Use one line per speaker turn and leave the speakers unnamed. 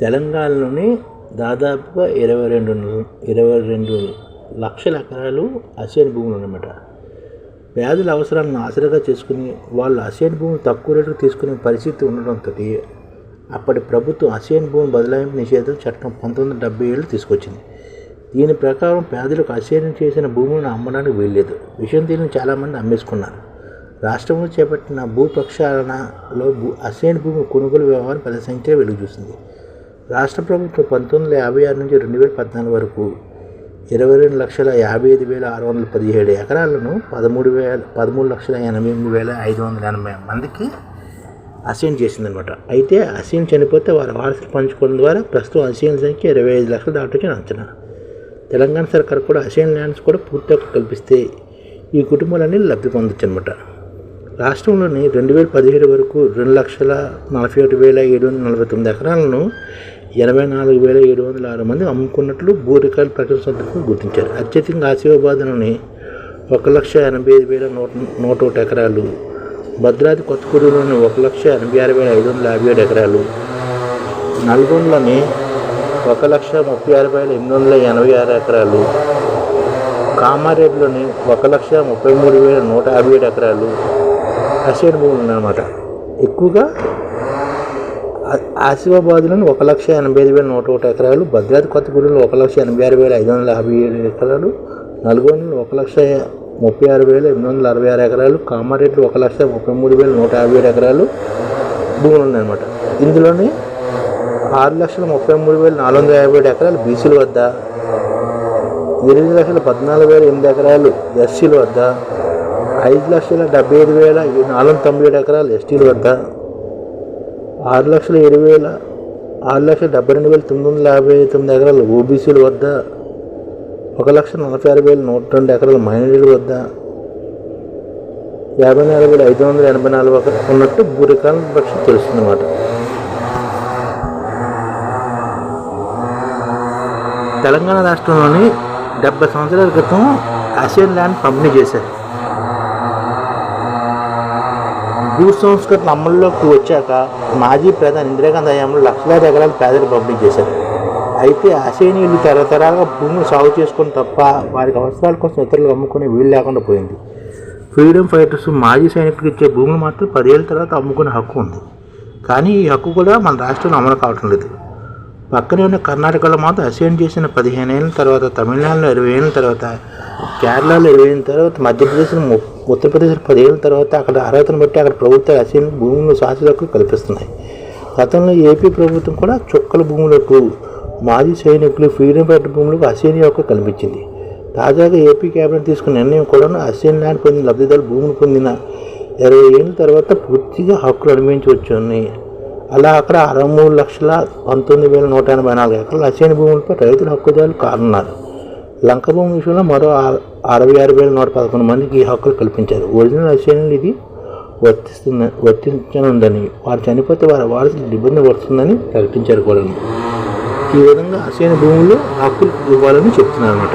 తెలంగాణలోని దాదాపుగా ఇరవై రెండు ఇరవై రెండు లక్షల ఎకరాలు అసేన్ భూములు ఉన్నమాట. పేదల అవసరాలను ఆసరాగా చేసుకుని వాళ్ళు అసేట్ భూములు తక్కువ రేటుకు తీసుకునే పరిస్థితి ఉండడంతో అప్పటి ప్రభుత్వం అసేన్ భూమి బదలాయింపు నిషేధం చట్టం పంతొమ్మిది వందల డెబ్బై ఏళ్ళు తీసుకొచ్చింది. దీని ప్రకారం పేదలకు అసేనం చేసిన భూములను అమ్మడానికి వీల్లేదు. విషయం తెలియని చాలామంది అమ్మేసుకున్నారు. రాష్ట్రంలో చేపట్టిన భూ ప్రక్షాళనలో భూ అసేన్ భూమి కొనుగోలు వ్యవహారం పెద్ద సంఖ్యలో వెలుగు చూసింది రాష్ట్ర ప్రభుత్వం పంతొమ్మిది వందల యాభై ఆరు నుంచి రెండు వేల పద్నాలుగు వరకు ఇరవై రెండు లక్షల యాభై ఐదు వేల ఆరు వందల పదిహేడు ఎకరాలను పదమూడు వేల పదమూడు లక్షల ఎనభై ఎనిమిది వేల ఐదు వందల ఎనభై మందికి అసైన్ చేసిందనమాట అయితే అసైన్ చనిపోతే వారి వారసులు పంచుకోవడం ద్వారా ప్రస్తుతం అసైన్ సంఖ్య ఇరవై ఐదు లక్షలు దాటొచ్చిన అంచనా. తెలంగాణ సర్కార్ కూడా అసైన్ ల్యాండ్స్ కూడా పూర్తిగా కల్పిస్తే ఈ కుటుంబాలన్నీ లబ్ధి పొందొచ్చు అనమాట రాష్ట్రంలోని రెండు వేల పదిహేడు వరకు రెండు లక్షల నలభై ఒకటి వేల ఏడు వందల నలభై తొమ్మిది ఎకరాలను ఎనభై నాలుగు వేల ఏడు వందల ఆరు మంది అమ్ముకున్నట్లు భూ రికార్డు ప్రకటన సందర్భంగా గుర్తించారు. అత్యధికంగా ఆసిఫాబాద్లోని ఒక లక్ష ఎనభై ఐదు వేల నూట నూట ఒకటి ఎకరాలు భద్రాద్రి కొత్తగూడెంలోని ఒక లక్ష ఎనభై ఆరు వేల ఐదు వందల యాభై ఏడు ఎకరాలు నల్గొండలోని ఒక లక్ష ముప్పై ఆరు వేల ఎనిమిది వందల ఎనభై ఆరు ఎకరాలు కామారెడ్డిలోని ఒక లక్ష ముప్పై మూడు వేల నూట యాభై ఏడు ఎకరాలు అసేడ్ భూములు ఉన్నాయన్నమాట. ఎక్కువగా ఆసిఫాబాద్లోని ఒక లక్ష ఎనభై ఐదు వేల నూట ఒకటి ఎకరాలు భద్రాద్రి కొత్తగూడెంలో ఒక లక్ష ఎనభై ఆరు వేల ఐదు వందల యాభై ఏడు ఎకరాలు నల్గొండలో ఒక లక్ష ముప్పై ఆరు వేల ఎనిమిది వందల అరవై ఆరు ఎకరాలు కామారెడ్డిలో ఒక లక్ష ముప్పై మూడు వేల నూట యాభై ఏడు ఎకరాలు భూములు ఉన్నాయన్నమాట. ఇందులోని ఆరు లక్షల ముప్పై మూడు వేల నాలుగు వందల యాభై ఏడు ఎకరాలు బీసీల వద్ద ఎనిమిది లక్షల పద్నాలుగు వేల ఎనిమిది ఎకరాలు ఎస్సీల వద్ద ఐదు లక్షల డెబ్బై ఐదు వేల నాలుగు వందల తొంభై ఏడు ఎకరాలు ఎస్టీల వద్ద ఆరు లక్షల ఇరవై వేల ఆరు లక్షల డెబ్బై రెండు వేల తొమ్మిది వందల యాభై తొమ్మిది ఎకరాలు ఓబీసీల వద్ద ఒక లక్ష నలభై ఆరు వేల నూట రెండు ఎకరాల మైనారిటీల వద్ద యాభై నాలుగు వేల ఐదు వందల ఎనభై నాలుగు ఎకరాలు ఉన్నట్టు భూరికాలం పక్షి తెలుస్తుంది అన్నమాట తెలంగాణ రాష్ట్రంలోని డెబ్బై సంవత్సరాల క్రితం ఆసియన్ ల్యాండ్ పంపిణీ చేశారు. భూ సంస్కృతులు అమల్లోకి వచ్చాక మాజీ ప్రధాని ఇందిరాగాంధీ హయాంలో లక్షలాది ఎకరాలు పేదలు పంపిణీ చేశారు. అయితే అసేనీయులు తరతరాలుగా భూమిని సాగు చేసుకుని తప్ప వారికి అవసరాల కోసం ఇతరులు అమ్ముకునే వీలు లేకుండా పోయింది. ఫ్రీడమ్ ఫైటర్స్ మాజీ సైనికులకు ఇచ్చే భూములు మాత్రం పదేళ్ళ తర్వాత అమ్ముకునే హక్కు ఉంది. కానీ ఈ హక్కు కూడా మన రాష్ట్రంలో అమలు కావటం లేదు. పక్కనే ఉన్న కర్ణాటకలో మాత్రం అసైన్ చేసిన పదిహేను ఏళ్ళ తర్వాత తమిళనాడులో ఇరవై ఏళ్ళ తర్వాత కేరళలో ఇరవై ఏళ్ళ తర్వాత మధ్యప్రదేశ్లో ఉత్తరప్రదేశ్లో పదిహేళ్ళ తర్వాత అక్కడ అర్హతను బట్టి అక్కడ ప్రభుత్వ అసైన్ భూములు శాశ్వతకు కల్పిస్తున్నాయి. గతంలో ఏపీ ప్రభుత్వం కూడా చుక్కల భూములకు మాజీ సైనికులు ఫ్రీడమ్ ఫైటర్ భూములకు అసైన్ యొక్క కల్పించింది. తాజాగా ఏపీ కేబినెట్ తీసుకున్న నిర్ణయం కూడా అసైన్ ల్యాండ్ పొందిన లబ్ధిదారులు భూములు పొందిన ఇరవై ఏళ్ళ తర్వాత పూర్తిగా హక్కులు అనుభవించవచ్చు అని అలా అక్కడ అరవై మూడు లక్షల పంతొమ్మిది వేల నూట ఎనభై నాలుగు ఎకరాల అసైన్ భూములపై రైతుల హక్కుదారులు కానున్నారు లంక భూమి విషయంలో మరో అరవై ఆరు వేల నూట పదకొండు మందికి ఈ హక్కులు కల్పించారు. ఒరిజినల్ అసైన్లు ఇది వర్తిస్తుంది వర్తించనుందని వారు చనిపోతే వారి వారసులు ఇబ్బంది పడుతుందని ప్రకటించారు కూడా ఈ విధంగా అసైన్ భూములు హక్కులు ఇవ్వాలని చెప్తున్నారు అనమాట